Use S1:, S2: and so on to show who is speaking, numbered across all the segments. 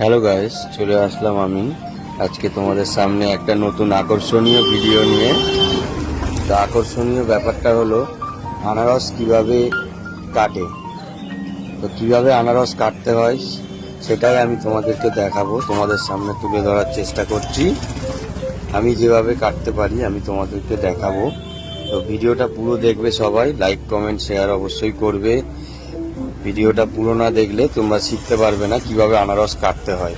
S1: Hello guys চলে আসলাম আমি। আজকে তোমাদের সামনে একটা নতুন আকর্ষণীয় ভিডিও নিয়ে। তো আকর্ষণীয় ব্যাপারটা হলো, আনারস কীভাবে কাটে? তো কীভাবে আনারস কাটতে হয়, সেটাই আমি তোমাদেরকে দেখাবো। তোমাদের সামনে তুলে ধরার চেষ্টা করছি। আমি যেভাবে কাটতে পারি, আমি তোমাদেরকে দেখাবো। তো ভিডিওটা পুরো দেখবে সবাই। লাইক কমেন্ট শেয়ার অবশ্যই করবে। ভিডিওটা পুরো না দেখলে তোমরা শিখতে পারবে না কীভাবে আনারস কাটতে হয়।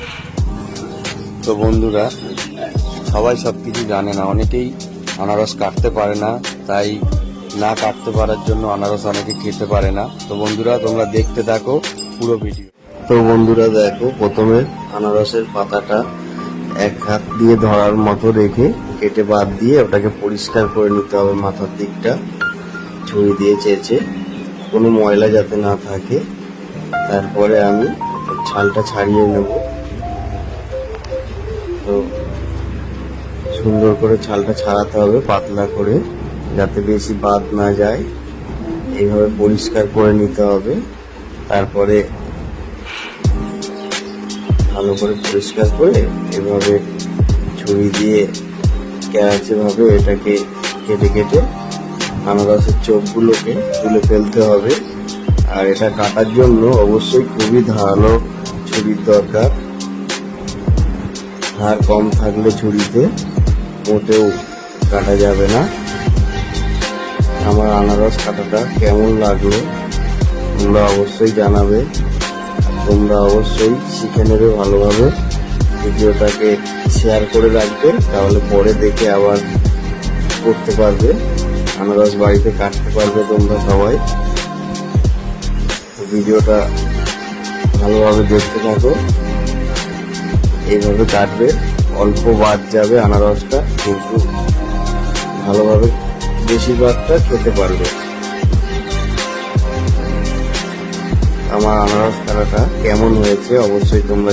S1: তো বন্ধুরা, সবাই সব কিছু জানে না, অনেকেই আনারস কাটতে পারে না, তাই না কাটতে পারার জন্য আনারস অনেকে খেতে পারে না। তো বন্ধুরা, তোমরা দেখতে থাকো পুরো ভিডিও। তো বন্ধুরা, দেখো, প্রথমে আনারসের পাতাটা এক হাত দিয়ে ধরার মতো রেখে কেটে বাদ দিয়ে ওটাকে পরিষ্কার করে নিতে হবে মাথার দিকটা। ছুরি দিয়ে চেয়েছে কোনো ময়লা যাতে না থাকে, তারপরে আমি ছালটা ছাড়িয়ে নেব। তো সুন্দর করে ছালটা ছাড়াতে হবে পাতলা করে, যাতে বেশি বাদ না যায়। এইভাবে পরিষ্কার করে নিতে হবে। তারপরে ভালো করে পরিষ্কার করে এভাবে ছুরি দিয়ে ক্যারাচে ভাবে এটাকে কেটে কেটে আনারসের চোখগুলোকে তুলে ফেলতে হবে। আর এটা কাটার জন্য অবশ্যই খুবই ধারালো ছুরির দরকার। ধার কম থাকলে ছুরিতে মোটেও কাটা যাবে না। আমার আনারস কাটাটা কেমন লাগল তোমরা অবশ্যই জানাবে। তোমরা অবশ্যই শিখে নেবে ভালোভাবে। ভিডিওটাকে শেয়ার করে রাখবে, তাহলে পরে দেখে আবার করতে পারবে। আনারস বাড়িতে কাটতে পারবে তোমরা সবাই। ভিডিওটা ভালোভাবে দেখতে থাকো। এইভাবে কাটবে। অল্প বাদ যাবে আনারসটা, কিন্তু ভালোভাবে বেশিরভাগটা খেতে পারবে। আমার আনারস খেলাটা কেমন হয়েছে অবশ্যই তোমরা